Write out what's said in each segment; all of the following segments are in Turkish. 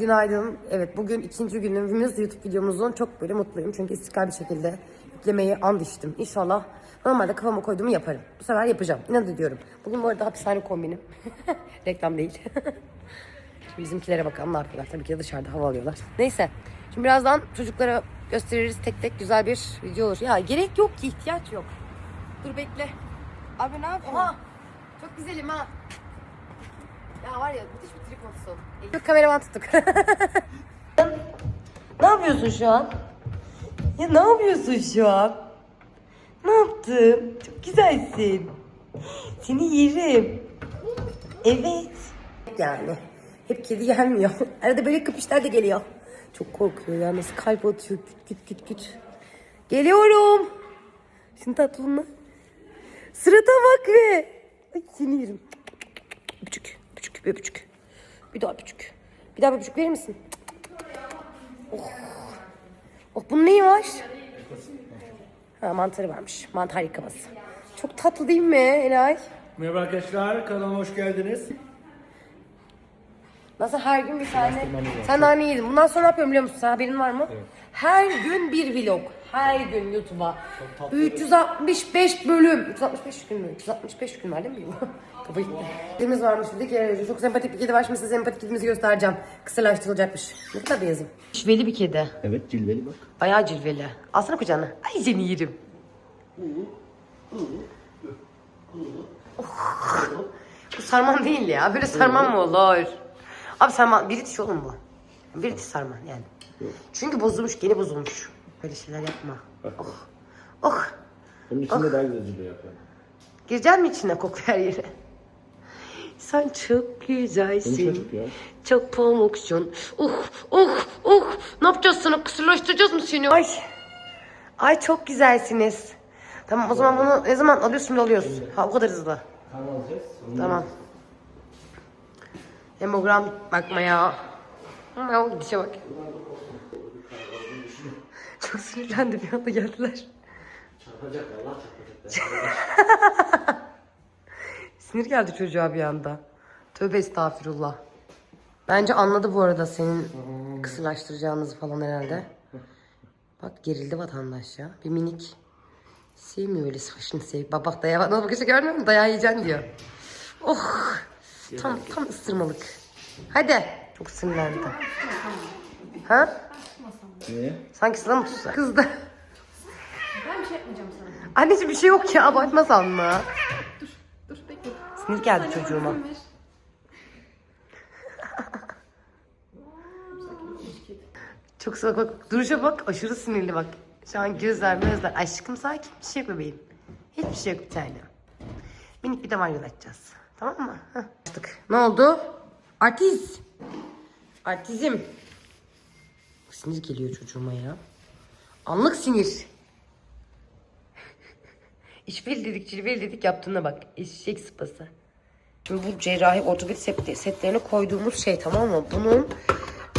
Günaydın. Evet bugün ikinci günümüz YouTube videomuzun çok böyle mutluyum. Çünkü istikrar bir şekilde yüklemeyi and içtim. İnşallah normalde kafama koyduğumu yaparım. Bu sefer yapacağım. İnat ediyorum. Bugün bu arada hapishane kombinim. Reklam değil. Şimdi bizimkilere bakalım ne yapıyorlar. Tabii ki dışarıda hava alıyorlar. Neyse. Şimdi birazdan çocuklara gösteririz tek tek güzel bir video olur. Ya gerek yok ki ihtiyaç yok. Dur bekle. Abi ne yapıyorsun? Oha. Çok güzelim ha. Ya var ya müthiş bir trip olsun. Yok kameraman tuttuk. ne yapıyorsun şu an? Ya ne yapıyorsun şu an? Ne yaptın? Çok güzelsin. Seni yerim. Evet. Yani. Hep kedi gelmiyor. Arada böyle köpüşler de geliyor. Çok korkuyor ya. Nasıl kalp atıyor. Küt küt küt küt. Geliyorum. Şimdi tatlımla. Sırata bak be. Ay seni yerim. Öpücük. Bir öpücük. Bir daha öpücük. Bir daha bir öpücük verir misin? Oh. Oh bunun neyi var? Ha mantarı varmış. Mantar yıkaması. Çok tatlı değil mi Elay? Merhaba arkadaşlar, kanalıma hoş geldiniz. Nasıl her gün bir tane? Sen daha ne yedin? Bundan sonra ne yapıyorum biliyor musun? Sen haberin var mı? Her gün bir vlog. Her gün YouTube'a. 365 bölüm. 365 gün mü? 365 gün var değil mi? Kafa gitti. Kedimiz varmış bir de ki çok sempatik bir kedi var. Şimdi size sempatik kedimizi göstereceğim. Kısırlaştırılacakmış. Ne kadar beyazım. Cilveli bir kedi. Evet, cilveli bak. Bayağı cilveli. Alsana kucağına. Ay seni yerim. Oh. Bu sarman değil ya. Böyle sarman mı olur? Abi sarman, British oğlum bu. British sarman yani. Çünkü bozulmuş, gene bozulmuş. Böyle şeyler yapma. Oh. Oh. Bunun içinde daha güzel cilve yapıyor. Gireceksin mi içine koku her yere? Sen çok güzelsin. Ya. Çok pamuksun. Uh, uh, uh. Ne yapacağız sana? Kısırlaştıracağız mı seni? Ay. Ay çok güzelsiniz. Tamam o zaman bunu ne zaman alıyorsun şimdi alıyoruz. Ha o kadar hızlı. Kan alacağız. Tamam. Hemogram bakmaya. Ha, o gidişe bak. Çok sinirlendi bir anda geldiler. Çarpacak Allah çarpacak. Sinir geldi çocuğa bir anda. Tövbe estağfirullah. Bence anladı bu arada senin kısırlaştıracağınızı falan herhalde. Bak gerildi vatandaş ya. Bir minik. Sevmiyor öyle saçını sev. Bak bak dayağı bana bakışı görmüyor musun? Dayağı yiyeceksin diyor. Oh. Tam tam ısırmalık. Hadi. Çok sinirlendi. Ha? Niye? Sanki sana mı tutsa? Kızdı. Ben bir şey yapmayacağım sana. Anneciğim bir şey yok ya abartmasan mı? Dur bekle. Sinir geldi Sana çocuğuma. Çok sıcak bak. Duruşa bak. Aşırı sinirli bak. Şu an gözler gözler. Aşkım sakin. Bir şey yok bebeğim. Hiçbir şey yok bir tane. Minik bir damar yol açacağız. Tamam mı? Heh. Açtık. Ne oldu? Artiz. Artizm. Sinir geliyor çocuğuma ya. Anlık sinir. İşbirliği dedik, cilveli dedik yaptığına bak. Eşek sıpası. Şimdi bu cerrahi ortopedi set- setlerine koyduğumuz şey tamam mı? Bunun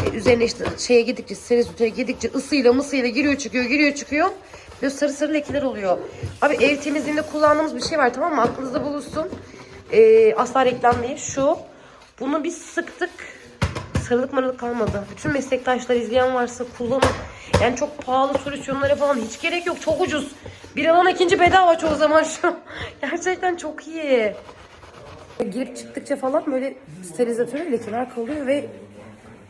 e, üzerine işte şeye gidikçe, serizütere gidikçe ısıyla mısıyla giriyor çıkıyor, giriyor çıkıyor. Böyle sarı sarı lekeler oluyor. Abi ev temizliğinde kullandığımız bir şey var tamam mı? Aklınızda bulunsun. E, asla reklam değil. Şu. Bunu biz sıktık. Sarılık marılık kalmadı. Bütün meslektaşlar izleyen varsa kullanın. Yani çok pahalı solüsyonlara falan hiç gerek yok. Çok ucuz. Bir alan ikinci bedava çoğu zaman şu. Gerçekten çok iyi. Girip çıktıkça falan böyle sterilizatöre lekeler kalıyor ve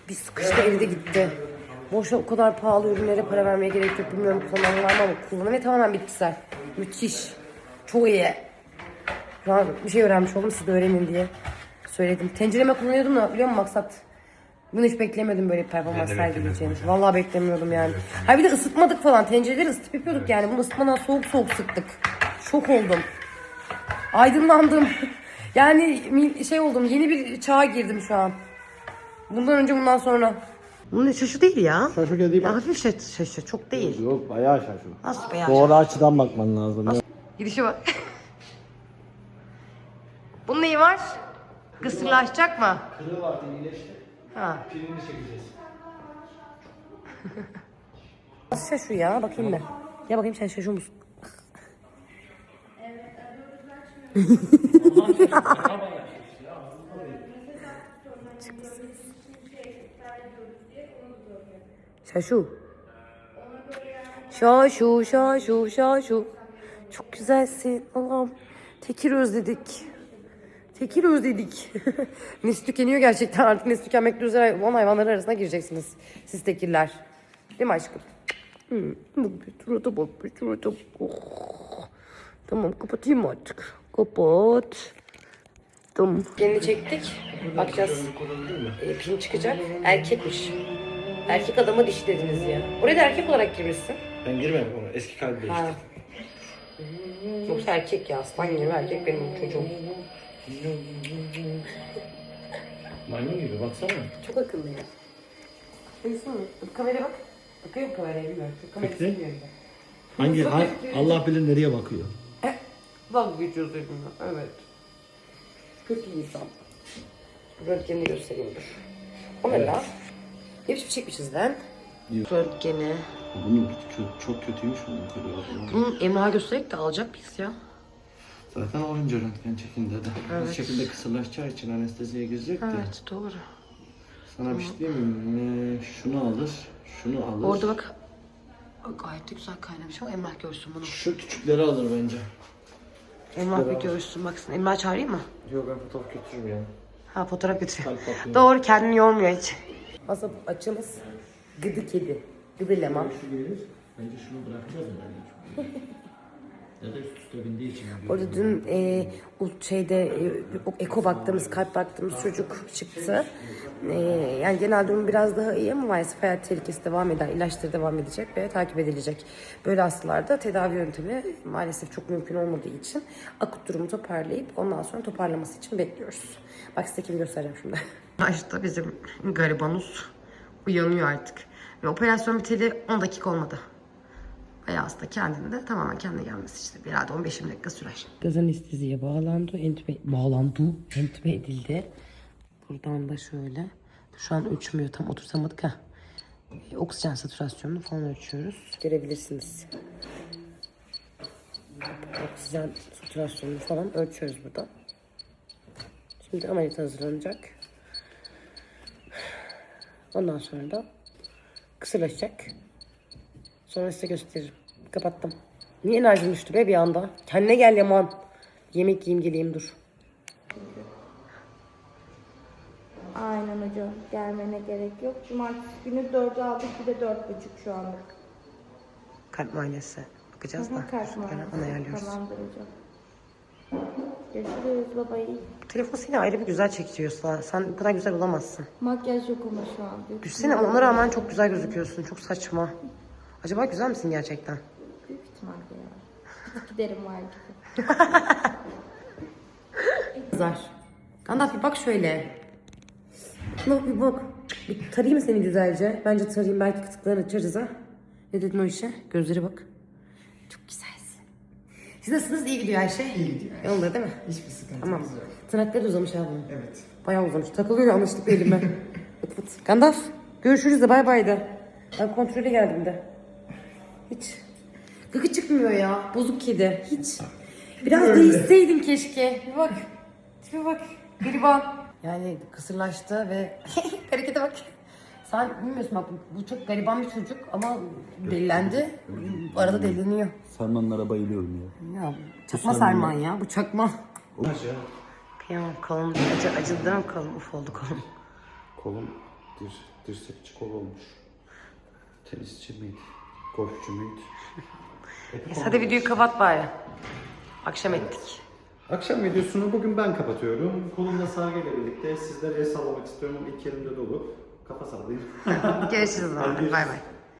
bir sıkıştı elde gitti. Boşa o kadar pahalı ürünlere para vermeye gerek yok. Bilmiyorum kullanan var mı ama kullanım ve tamamen bitkisel. Müthiş. Çok iyi. Şu an bir şey öğrenmiş oldum siz de öğrenin diye söyledim. Tencereme kullanıyordum da biliyor musun maksat? Bunu hiç beklemedim böyle bir performans sergileyeceğini. Vallahi beklemiyordum yani. Ha bir de ısıtmadık falan. Tencereleri ısıtıp yapıyorduk yani. Bunu ısıtmadan soğuk soğuk sıktık. Şok oldum. Aydınlandım. Yani mi- şey oldum. Yeni bir çağa girdim şu an. Bundan önce bundan sonra. Bunun şaşı değil ya. Şaşı değil Ya hafif şaşı, şaşı çok değil. Yok, bayağı şaşırdım. Nasıl beyaz? Doğru açıdan bakman lazım. Gidişe bak. Bunun neyi var? Kısırlaşacak mı? Kırığı var, iyileşti. Ha. Pilini çekeceğiz. Nasıl şaşı ya? Bakayım ben. Ya bakayım sen şaşı musun? Şaşu. Şaşu, şaşu, şaşu. Çok güzelsin Allah'ım. Tekir özledik. Tekir özledik. nesli tükeniyor gerçekten. Artık nesli tükenmekte üzere olan hayvanları arasına gireceksiniz. Siz tekirler. Değil mi aşkım? Hmm. Bak şurada bak şurada. Oh. Tamam kapatayım artık? Kapat. Tamam. Yeni çektik. Bakacağız. E, pin çıkacak. Erkekmiş. Erkek adama dişi dediniz ya. Oraya da erkek olarak girmişsin. Ben girmedim ona. Eski kalbi değişti. Yoksa erkek ya. Aslan gibi erkek benim çocuğum. Maymun gibi baksana. Çok akıllı ya. Baksana. Kameraya bak. Bakıyor mu kameraya bilmiyorum. Kamerayı Bekle. silmiyorum Hangi, Çok ha-. Allah bilir nereye bakıyor. ben. Dalga geçiyoruz benimle. Evet. Kötü insan. Röntgenini göstereyim dur. O ne lan? Biçim çekmişiz lan? Yok. Röntgeni. Bunun kö- çok kötüymüş bunun kırıyor. Bunun Emrah'a göstererek de alacak biz ya. Zaten oyuncu röntgen çekinde de. Evet. Bu şekilde kısırlaşacağı için anesteziye girecek de. Evet doğru. Sana bir şey diyeyim mi? Ee, Şunu alır, şunu alır. Orada bak. Gayet de güzel kaynamış ama Emrah görsün bunu. Şu küçükleri alır bence. Emrah bir görsün baksın. Emrah çağırayım mı? Yok ben fotoğraf götürürüm ya. Ha fotoğraf götürüyor. Kalp atıyor. Doğru kendini yormuyor hiç. Aslında açımız gıdı kedi. Gıdı leman. Şu gelir. Bence şunu bırakacağız herhalde. Ya da üst üste bindiği için. Orada dün e, şeyde e, eko baktığımız, kalp baktığımız çocuk çıktı. E, yani genel durum biraz daha iyi ama maalesef hayat tehlikesi devam eder. İlaçları devam edecek ve takip edilecek. Böyle hastalarda tedavi yöntemi maalesef çok mümkün olmadığı için akut durumu toparlayıp ondan sonra toparlaması için bekliyoruz. Bak size kimi göstereceğim şimdi. İşte bizim garibanus uyanıyor artık. Ve operasyon biteli 10 dakika olmadı. Bayağı hasta kendinde tamamen kendine gelmesi işte herhalde 15-20 dakika sürer. Göz anesteziye bağlandı, entübe, bağlandı, entübe edildi. Buradan da şöyle. Şu an ölçmüyor tam oturtamadık ha. Oksijen satürasyonunu falan ölçüyoruz. Görebilirsiniz. Oksijen satürasyonunu falan ölçüyoruz burada. Şimdi ameliyat hazırlanacak. Ondan sonra da kısırlaşacak. Sonra size gösteririm. Kapattım. Niye enerjim düştü be bir anda? Kendine gel Yaman. Yemek yiyeyim geleyim dur. Aynen hocam. Gelmene gerek yok. Cumartesi günü 4'ü aldık bir de 4.30 şu anlık. Kalp muayenesi. Bakacağız da. Hı hı, Kalp Şöyle muayenesi. Onu ayarlıyoruz. Tamamdır hocam. Görüşürüz baba iyi. Telefon seni ayrı bir güzel çekiyor Sıla. Sen bu kadar güzel olamazsın. Makyaj yok ama şu an. Ama ona rağmen çok güzel gözüküyorsun. Çok saçma. Acaba güzel misin gerçekten? Büyük ihtimalle ya. Giderim var gibi. Kızlar. Gandalf bir bak şöyle. Bak bir bak. Bir tarayayım mı seni güzelce? Bence tarayayım belki kıtıklarını açarız ha. Ne dedin o işe? Gözleri bak. Çok güzelsin. Siz nasılsınız? İyi gidiyor her şey? İyi gidiyor. Yolunda değil mi? Hiçbir sıkıntı Tamam. yok. Tırnakları da uzamış bunun. Evet. Bayağı uzamış. Takılıyor yanlışlıkla elime. Fıt fıt. Gandalf. Görüşürüz de bay bay de. Ben kontrole geldim de. Hiç. Gıkı çıkmıyor ya. Bozuk kedi. Hiç. Biraz değişseydin keşke. Bir bak. Tipe bak. Gariban. Yani kısırlaştı ve harekete bak. Sen bilmiyorsun bak bu çok gariban bir çocuk ama delilendi. Arada deliniyor. Sarmanlara bayılıyorum ya. Ya çakma sarman ya bu çakma. Olmaz ya. Kıyamam kolum acı, acıdı değil mi kolum? Uf oldu kolum. Kolum dir, dirsekçi kol olmuş. Tenisçi miydi? Golfçü müydü? Neyse hadi videoyu kapat bari. Akşam ettik. Akşam videosunu bugün ben kapatıyorum. Kolumla Sage ile birlikte sizlere el sallamak istiyorum. İlk yerimde dolu. Kafa sallayayım. Görüşürüz o zaman. Bay bay.